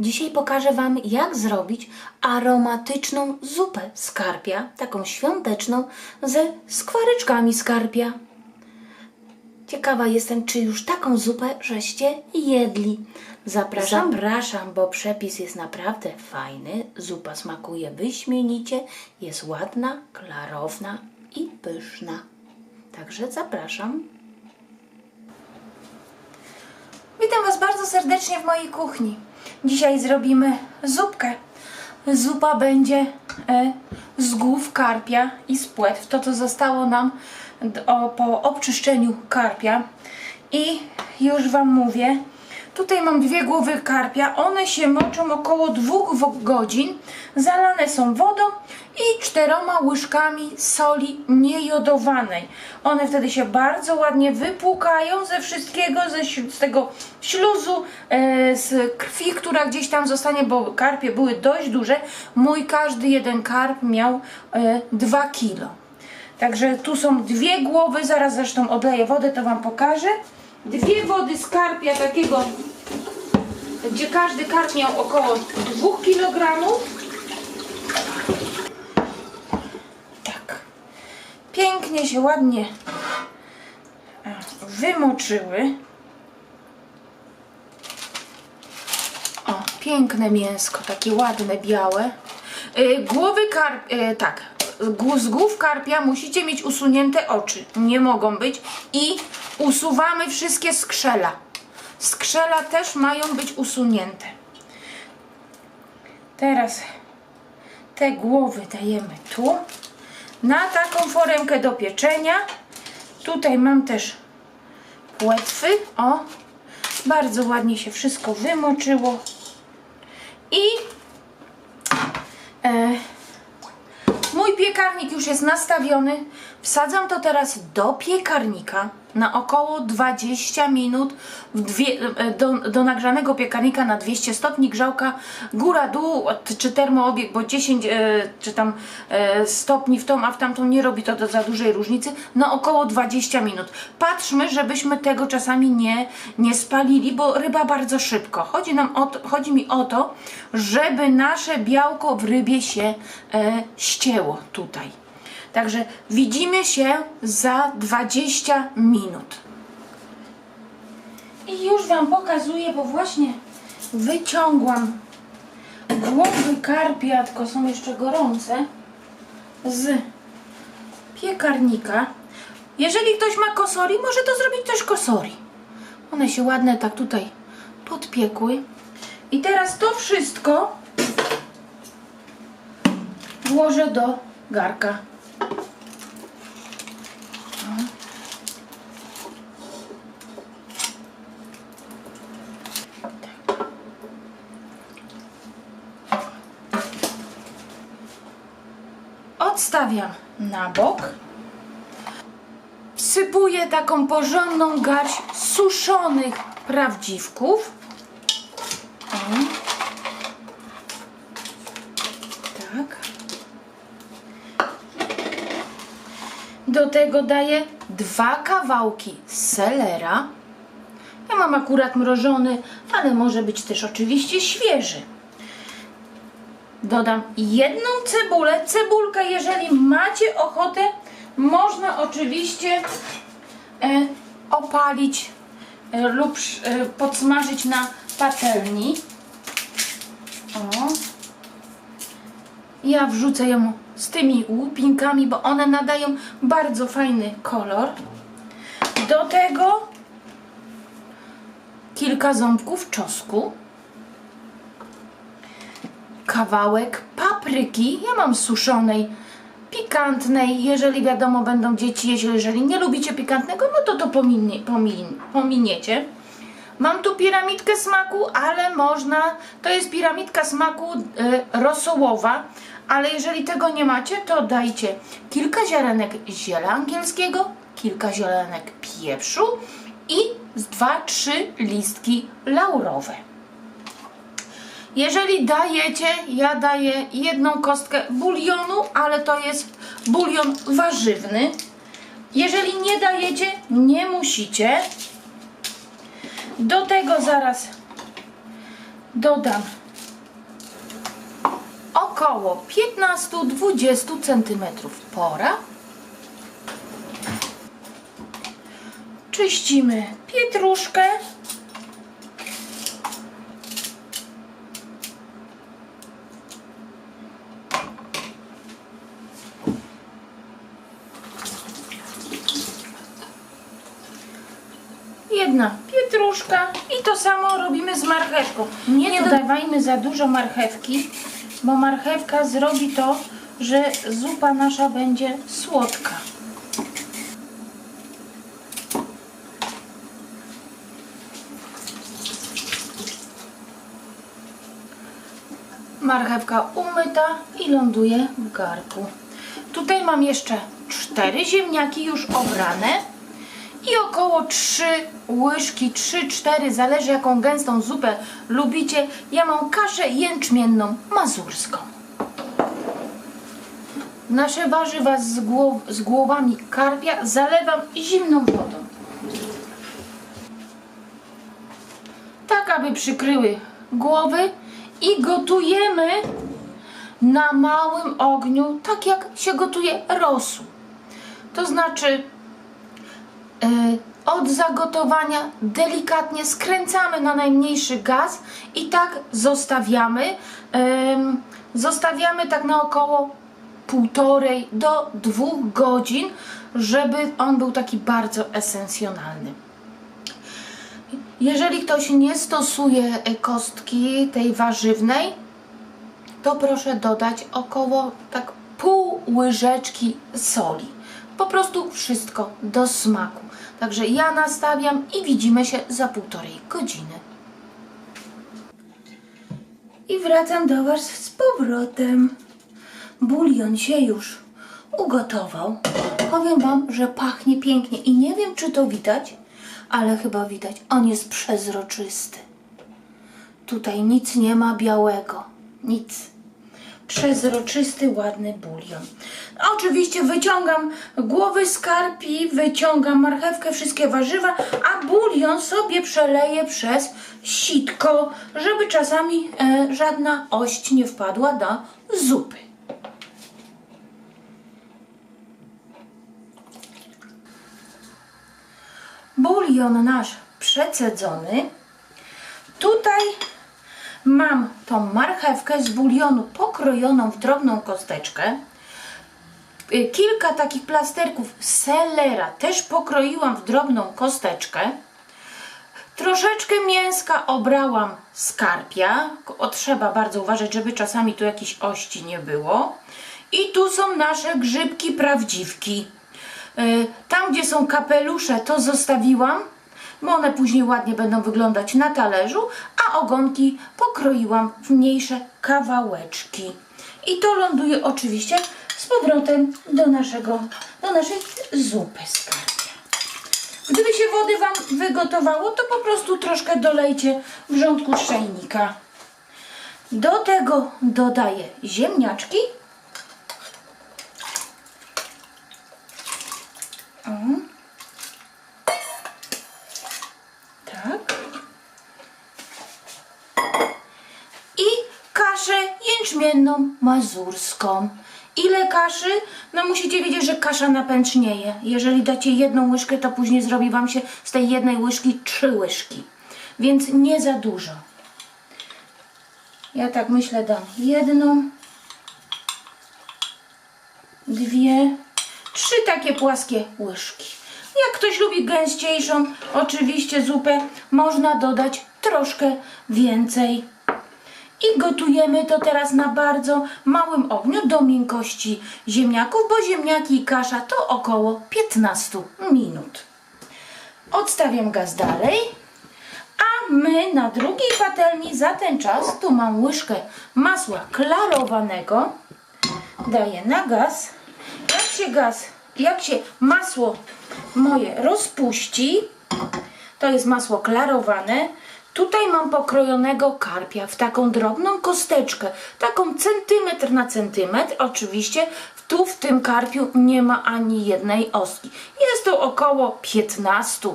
Dzisiaj pokażę Wam, jak zrobić aromatyczną zupę skarpia, taką świąteczną, ze skwareczkami skarpia. Ciekawa jestem, czy już taką zupę żeście jedli. Zapraszam, zapraszam, bo przepis jest naprawdę fajny. Zupa smakuje wyśmienicie, jest ładna, klarowna i pyszna. Także zapraszam. Witam Was bardzo serdecznie w mojej kuchni. Dzisiaj zrobimy zupkę. Zupa będzie e, z głów karpia i z płetw. To, co zostało nam po obczyszczeniu karpia. I już Wam mówię, tutaj mam dwie głowy karpia. One się moczą około dwóch godzin. Zalane są wodą i czteroma łyżkami soli niejodowanej. One wtedy się bardzo ładnie wypłukają ze wszystkiego, ze, z tego śluzu, e, z krwi, która gdzieś tam zostanie, bo karpie były dość duże. Mój każdy jeden karp miał e, 2 kilo. Także tu są dwie głowy, zaraz zresztą odleję wodę, to Wam pokażę. Dwie wody z karpia takiego, gdzie każdy karp miał około 2 kg. Tak. Pięknie się ładnie e, wymoczyły. O, piękne mięsko, takie ładne, białe. Y, Głowy karp, y, tak, z głów karpia musicie mieć usunięte oczy. Nie mogą być. I usuwamy wszystkie skrzela. Skrzela też mają być usunięte. Teraz te głowy dajemy tu. Na taką foremkę do pieczenia. Tutaj mam też płetwy. O, bardzo ładnie się wszystko wymoczyło. I e, piekarnik już jest nastawiony. Wsadzam to teraz do piekarnika na około 20 minut dwie, e, do, do nagrzanego piekarnika na 200 stopni grzałka góra dół od- czy termoobieg, bo 10 e, czy tam e, stopni w tą, a w tamtą nie robi to do za dużej różnicy, na około 20 minut. Patrzmy, żebyśmy tego czasami nie, nie spalili, bo ryba bardzo szybko. Chodzi, nam o to, chodzi mi o to, żeby nasze białko w rybie się e, ścięło tutaj. Także widzimy się za 20 minut. I już Wam pokazuję, bo właśnie wyciągłam głowy karpia, tylko są jeszcze gorące, z piekarnika. Jeżeli ktoś ma kosori, może to zrobić też kosori. One się ładne tak tutaj podpiekły. I teraz to wszystko włożę do garka. Odstawiam na bok. Wsypuję taką porządną garść suszonych prawdziwków. O. Tak. Do tego daję dwa kawałki selera. Ja mam akurat mrożony, ale może być też oczywiście świeży. Dodam jedną cebulę. Cebulkę, jeżeli macie ochotę, można oczywiście e, opalić e, lub e, podsmażyć na patelni. O. Ja wrzucę ją z tymi łupinkami, bo one nadają bardzo fajny kolor. Do tego kilka ząbków czosnku kawałek papryki. Ja mam suszonej, pikantnej. Jeżeli wiadomo, będą dzieci. Jeżeli nie lubicie pikantnego, no to to pominie, pomin, pominiecie. Mam tu piramidkę smaku, ale można. To jest piramidka smaku e, rosołowa, ale jeżeli tego nie macie, to dajcie kilka ziarenek ziela angielskiego, kilka ziarenek pieprzu i z 2-3 listki laurowe. Jeżeli dajecie, ja daję jedną kostkę bulionu, ale to jest bulion warzywny. Jeżeli nie dajecie, nie musicie. Do tego zaraz dodam około 15-20 cm. Pora. Czyścimy pietruszkę. Jedna pietruszka i to samo robimy z marchewką. Nie, dodawajmy za dużo marchewki, bo marchewka zrobi to, że zupa nasza będzie słodka. Marchewka umyta i ląduje w garku. Tutaj mam jeszcze cztery ziemniaki już obrane i około 3 łyżki, 3-4, zależy jaką gęstą zupę lubicie. Ja mam kaszę jęczmienną mazurską. Nasze warzywa z, głow, z głowami karpia zalewam zimną wodą. Tak, aby przykryły głowy i gotujemy na małym ogniu, tak jak się gotuje rosół. To znaczy od zagotowania delikatnie skręcamy na najmniejszy gaz i tak zostawiamy. Zostawiamy tak na około półtorej do dwóch godzin, żeby on był taki bardzo esencjonalny. Jeżeli ktoś nie stosuje e, kostki tej warzywnej, to proszę dodać około tak pół łyżeczki soli. Po prostu wszystko do smaku. Także ja nastawiam i widzimy się za półtorej godziny. I wracam do Was z powrotem. Bulion się już ugotował. Powiem Wam, że pachnie pięknie i nie wiem, czy to widać, ale chyba widać. On jest przezroczysty. Tutaj nic nie ma białego. Nic przezroczysty, ładny bulion. Oczywiście wyciągam głowy skarpi, wyciągam marchewkę, wszystkie warzywa, a bulion sobie przeleję przez sitko, żeby czasami e, żadna ość nie wpadła do zupy. Bulion nasz przecedzony. Tutaj Mam tą marchewkę z bulionu pokrojoną w drobną kosteczkę. Y, Kilka takich plasterków selera też pokroiłam w drobną kosteczkę. Troszeczkę mięska obrałam z karpia. O, trzeba bardzo uważać, żeby czasami tu jakiejś ości nie było. I tu są nasze grzybki prawdziwki. Y, Tam, gdzie są kapelusze, to zostawiłam, bo one później ładnie będą wyglądać na talerzu, a ogonki pokroiłam w mniejsze kawałeczki. I to ląduje oczywiście z powrotem do, naszego, do naszej zupy z karpia. Gdyby się wody Wam wygotowało, to po prostu troszkę dolejcie wrzątku z. Do tego dodaję ziemniaczki. O. Tak. I kaszę jęczmienną mazurską. Ile kaszy? No musicie wiedzieć, że kasza napęcznieje. Jeżeli dacie jedną łyżkę, to później zrobi Wam się z tej jednej łyżki trzy łyżki. Więc nie za dużo. Ja tak myślę, dam jedną, dwie, trzy takie płaskie łyżki. Jak ktoś lubi gęściejszą, oczywiście zupę, można dodać troszkę więcej. I gotujemy to teraz na bardzo małym ogniu do miękkości ziemniaków, bo ziemniaki i kasza to około 15 minut. Odstawiam gaz dalej, a my na drugiej patelni za ten czas, tu mam łyżkę masła klarowanego, daję na gaz. Jak się gaz, jak się masło moje rozpuści, to jest masło klarowane. Tutaj mam pokrojonego karpia w taką drobną kosteczkę, taką centymetr na centymetr. Oczywiście tu w tym karpiu nie ma ani jednej ostki. Jest to około 15,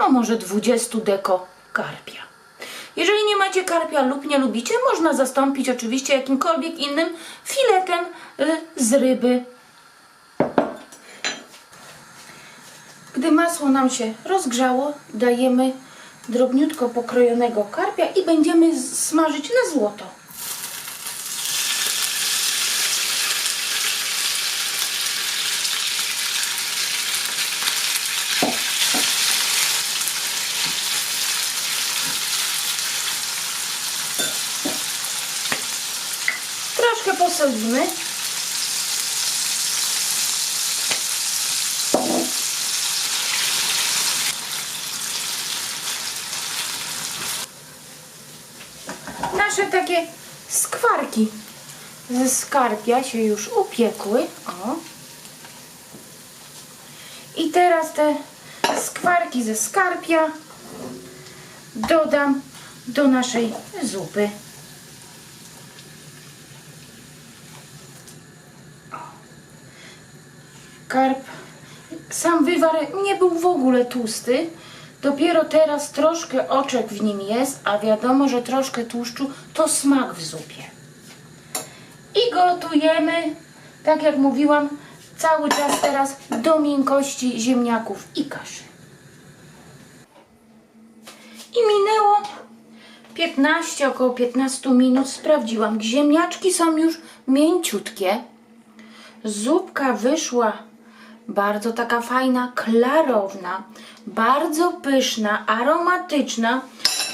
no może 20 deko karpia. Jeżeli nie macie karpia lub nie lubicie, można zastąpić oczywiście jakimkolwiek innym filetem y, z ryby. Gdy masło nam się rozgrzało, dajemy drobniutko pokrojonego karpia i będziemy smażyć na złoto. Troszkę posolimy. Nasze takie skwarki ze skarpia się już upiekły. O. I teraz te skwarki ze skarpia dodam do naszej zupy. Karp, sam wywar nie był w ogóle tłusty. Dopiero teraz troszkę oczek w nim jest, a wiadomo, że troszkę tłuszczu to smak w zupie. I gotujemy, tak jak mówiłam, cały czas teraz do miękkości ziemniaków i kaszy. I minęło 15, około 15 minut. Sprawdziłam, ziemniaczki są już mięciutkie. Zupka wyszła bardzo taka fajna, klarowna, bardzo pyszna, aromatyczna.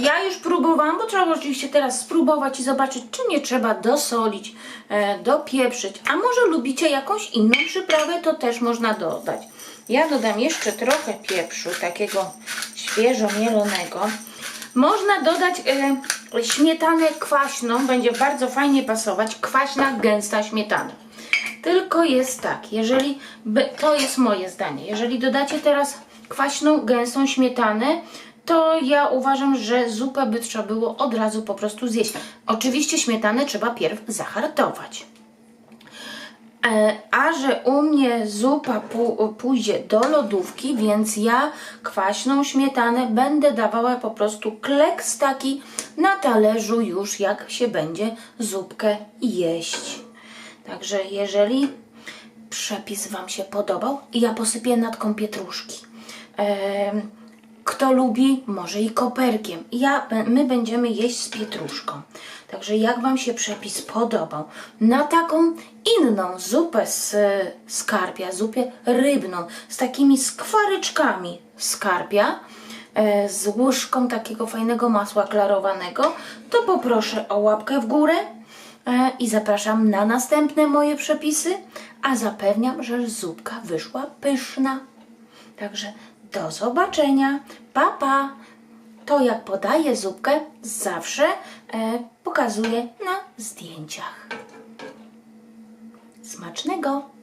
Ja już próbowałam, bo trzeba oczywiście teraz spróbować i zobaczyć, czy nie trzeba dosolić, e, dopieprzyć. A może lubicie jakąś inną przyprawę, to też można dodać. Ja dodam jeszcze trochę pieprzu, takiego świeżo mielonego. Można dodać e, śmietanę kwaśną, będzie bardzo fajnie pasować. Kwaśna, gęsta śmietana. Tylko jest tak, jeżeli, to jest moje zdanie, jeżeli dodacie teraz kwaśną, gęstą śmietanę, to ja uważam, że zupę by trzeba było od razu po prostu zjeść. Oczywiście śmietanę trzeba pierw zahartować. E, A że u mnie zupa pójdzie do lodówki, więc ja kwaśną śmietanę będę dawała po prostu kleks taki na talerzu już jak się będzie zupkę jeść. Także jeżeli przepis Wam się podobał, ja posypię natką pietruszki. Kto lubi, może i koperkiem. Ja, my będziemy jeść z pietruszką. Także jak Wam się przepis podobał, na taką inną zupę z skarpia, zupę rybną, z takimi skwaryczkami skarpia, e, z łyżką takiego fajnego masła klarowanego, to poproszę o łapkę w górę i zapraszam na następne moje przepisy, a zapewniam, że zupka wyszła pyszna. Także do zobaczenia. Pa, pa. To jak podaję zupkę zawsze e, pokazuję na zdjęciach. Smacznego!